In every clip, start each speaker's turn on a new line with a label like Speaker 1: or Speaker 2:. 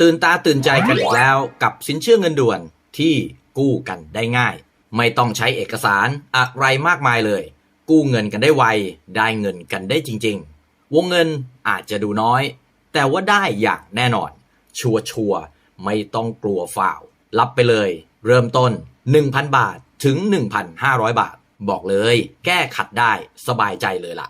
Speaker 1: ตื่นตาตื่นใจกันอีกแล้วกับสินเชื่อเงินด่วนที่กู้กันได้ง่าย ไม่ต้องใช้เอกสารอะไรมากมายเลย กู้เงินกันได้ไว ได้เงินกันได้จริง ๆ วงเงินอาจจะดูน้อย แต่ว่าได้อย่างแน่นอน ชัวร์ชัวร์ไม่ต้องกลัวฝ่าว รับไปเลย เริ่มต้น 1,000 บาทถึง 1,500 บาท บอกเลย แก้ขัดได้สบายใจเลยล่ะ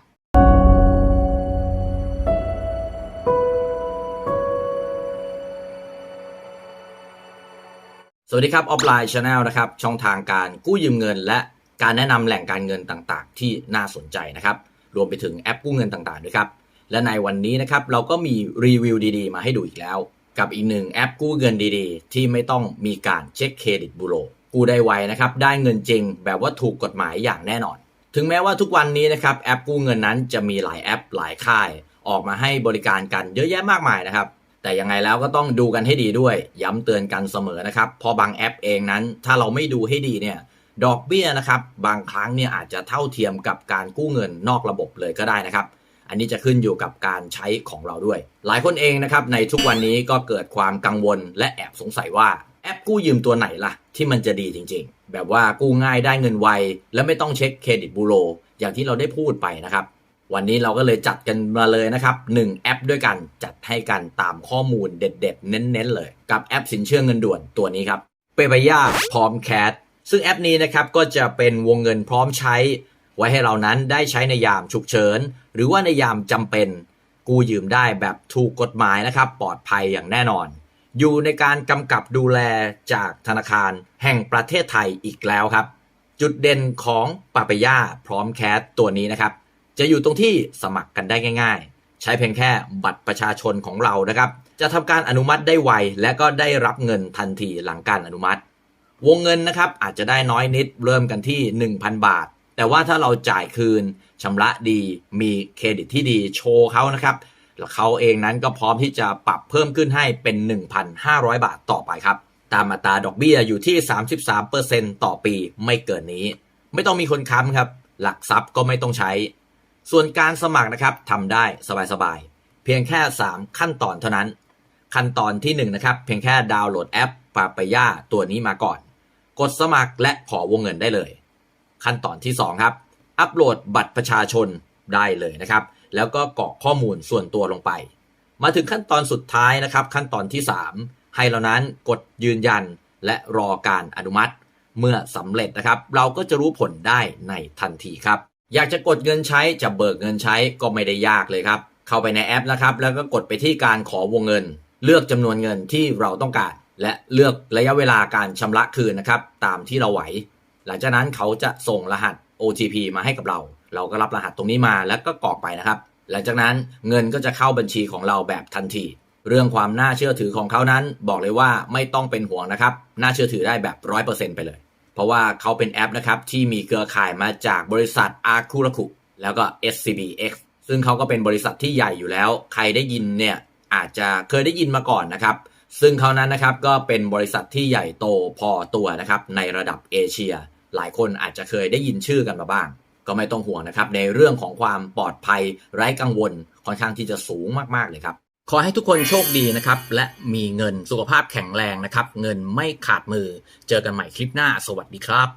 Speaker 1: สวัสดีครับออฟไลน์ชาแนลนะครับช่องทางการกู้ยืมเงิน และการแนะนำแหล่งการเงินต่างๆ ที่น่าสนใจนะครับ รวมไปถึงแอปกู้เงินต่างๆด้วยครับ และในวันนี้นะครับเราก็มีรีวิวดีๆ มาให้ดูอีกแล้ว กับอีกหนึ่งแอปกู้เงินดีๆ ที่ไม่ต้องมีการเช็คเครดิตบูโรกู้ได้ไวนะครับได้เงินจริง แบบว่าถูกกฎหมายอย่างแน่นอน ถึงแม้ว่าทุกวันนี้นะครับแอปกู้เงินนั้นจะมีหลายแอปหลายค่าย ออกมาให้บริการกันเยอะแยะมากมายนะครับ แต่ยังไงแล้วก็ต้องดูกันให้ดีด้วย ย้ำเตือนกันเสมอนะครับ พอบางแอปเองนั้น ถ้าเราไม่ดูให้ดีเนี่ยดอกเบี้ยนะครับบางครั้งเนี่ยอาจจะเท่าเทียมกับการกู้เงินนอกระบบเลยก็ได้นะครับ อันนี้จะขึ้นอยู่กับการใช้ของเราด้วย หลายคนเองนะครับในทุกวันนี้ก็เกิดความกังวลและแอบสงสัยว่าแอปกู้ยืมตัวไหนล่ะ ที่มันจะดีจริง ๆ แบบว่ากู้ง่ายได้เงินไว และไม่ต้องเช็คเครดิตบูโรอย่างที่เราได้พูดไปนะครับ วันนี้เราก็เลยจัดกันมาเลยนะครับ 1 แอปด้วยกันจัดให้กันตามข้อมูลเด็ดๆ เน้นๆ เลย กับแอปสินเชื่อเงินด่วนตัวนี้ครับเปปย่าพร้อมแคทซึ่งแอปนี้นะครับก็จะเป็นวงเงินพร้อมใช้ ไว้ให้เรานั้นได้ใช้ในยามฉุกเฉิน หรือว่าในยามจำเป็น กู้ยืมได้แบบถูกกฎหมายนะครับ ปลอดภัยอย่างแน่นอน อยู่ในการกำกับดูแลจากธนาคารแห่งประเทศไทยอีกแล้วครับ จุดเด่นของปาเปย่าพร้อมแคสตัวนี้นะครับ จะอยู่ตรงที่สมัครกันได้ง่าย ๆ ใช้เพียงแค่บัตรประชาชนของเรานะครับ จะทำการอนุมัติได้ไว และก็ได้รับเงินทันทีหลังการอนุมัติ วงเงินนะครับอาจจะได้น้อยนิดเริ่มกันที่ 1,000 บาท แต่ว่าถ้าเราจ่ายคืนชำระดีมีเครดิตที่ดีโชว์เขานะครับแล้วเขาเองนั้นก็พร้อมที่จะปรับเพิ่มขึ้นให้เป็น 1,500 บาทต่อไปครับ ตามอัตราดอกเบี้ยอยู่ที่ 33%ต่อปีไม่เกินนี้ ไม่ต้องมีคนค้ำครับ หลักทรัพย์ก็ไม่ต้องใช้ ส่วนการสมัครนะครับทำได้สบายๆ เพียงแค่ 3 ขั้นตอนเท่านั้น ขั้นตอนที่1นะครับเพียงแค่ดาวน์โหลดแอปปาปย่าตัวนี้มาก่อน กดสมัครและขอวงเงินได้เลย ขั้นตอนที่ 2 ครับ อัปโหลดบัตรประชาชนได้เลยนะครับ แล้วก็กรอกข้อมูลส่วนตัวลงไป มาถึงขั้นตอนสุดท้ายนะครับ ขั้นตอนที่ 3 ให้เรานั้นกดยืนยันและรอการอนุมัติ เมื่อสำเร็จนะครับ เราก็จะรู้ผลได้ในทันทีครับ อยากจะกดเงินใช้จะเบิกเงินใช้ก็ไม่ได้ยากเลยครับ เข้าไปในแอปนะครับ แล้วก็กดไปที่การขอวงเงิน เลือกจำนวนเงินที่เราต้องการ และเลือกระยะเวลาการชำระคืนนะครับ ตามที่เราไหว หลังจากนั้นเขาจะส่งรหัส OTP มาให้กับเรา เราก็รับรหัสตรงนี้มาแล้วก็กรอกไปนะครับ หลังจากนั้นเงินก็จะเข้าบัญชีของเราแบบทันที เรื่องความน่าเชื่อถือของเขานั้น บอกเลยว่าไม่ต้องเป็นห่วงนะครับ น่าเชื่อถือได้แบบ 100%ไปเลย เพราะว่าเขาเป็นแอปนะครับที่มีเครือข่ายมาจากบริษัทอาคูระคุแล้วก็ SCBX ซึ่งเขาก็เป็นบริษัทที่ใหญ่อยู่แล้ว ใครได้ยินเนี่ยอาจจะเคยได้ยินมาก่อนนะครับ ซึ่งเขานั้นนะครับก็เป็นบริษัทที่ใหญ่โตพอตัวนะครับในระดับเอเชีย หลายคนอาจจะเคยได้ยินชื่อกันมาบ้าง ก็ไม่ต้องห่วงนะครับในเรื่องของความปลอดภัยไร้กังวลค่อนข้างที่จะสูงมากๆเลยครับ ขอให้ทุกคนโชคดีนะครับ และมีเงินสุขภาพแข็งแรงนะครับ เงินไม่ขาดมือ เจอกันใหม่คลิปหน้า สวัสดีครับ